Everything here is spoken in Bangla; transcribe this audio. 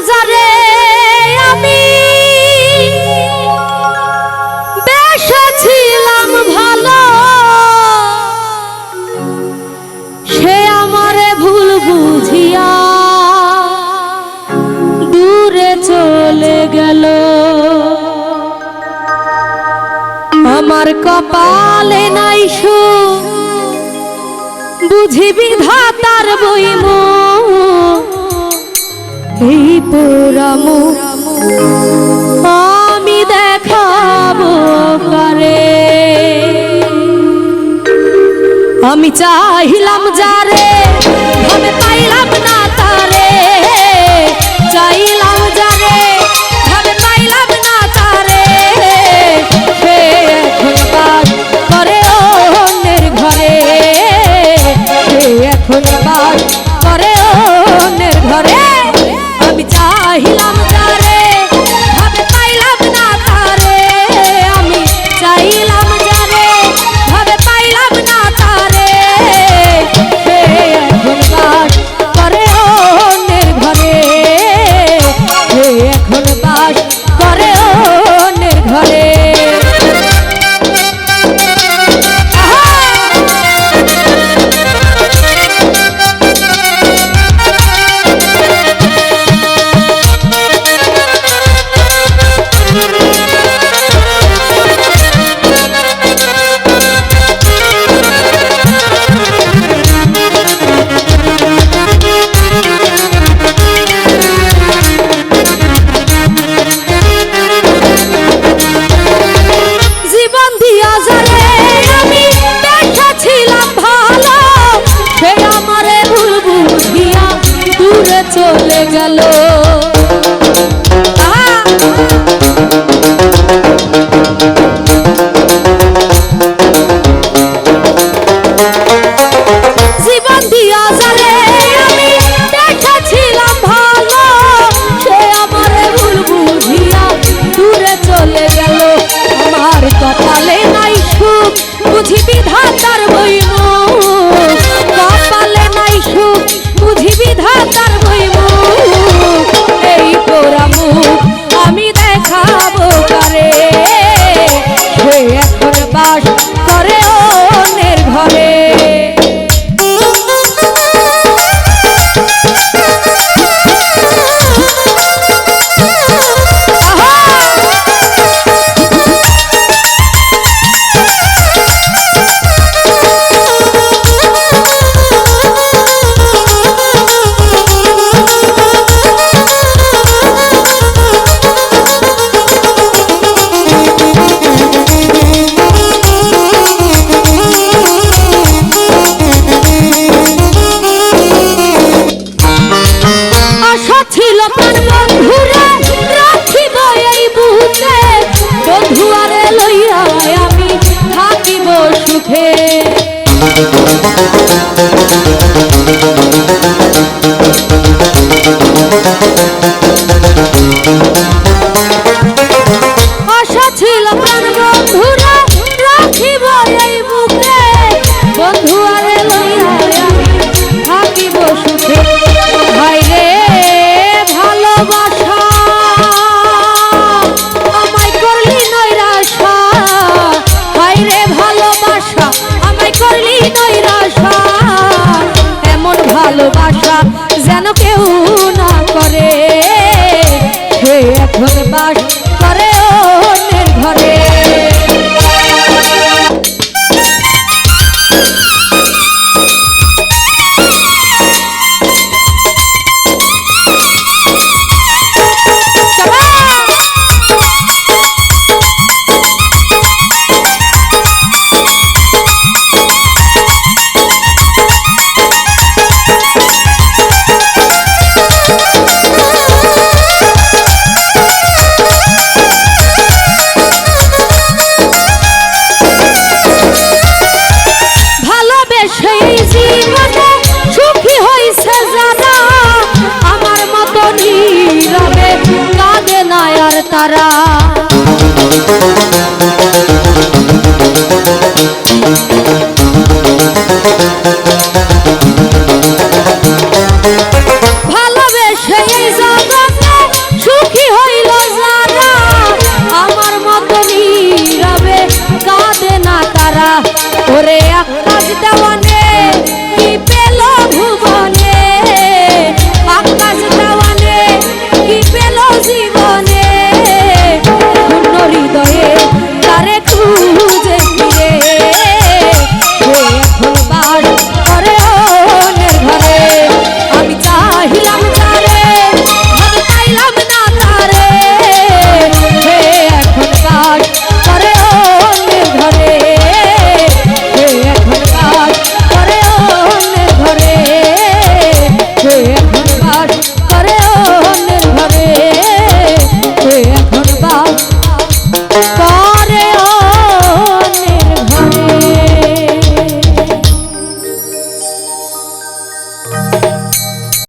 বাজারে আমি বেসেছিলাম ভালো। সে আমারে ভুল বুঝিয়া দূরে চলে গেল। আমার কপালে নাই সু বুঝিবি ধাতার বইমু এই পোরাম আমি দেখাবো কারে আমি চাহিলাম যারে চলে গেল Thank you. নৈরাশা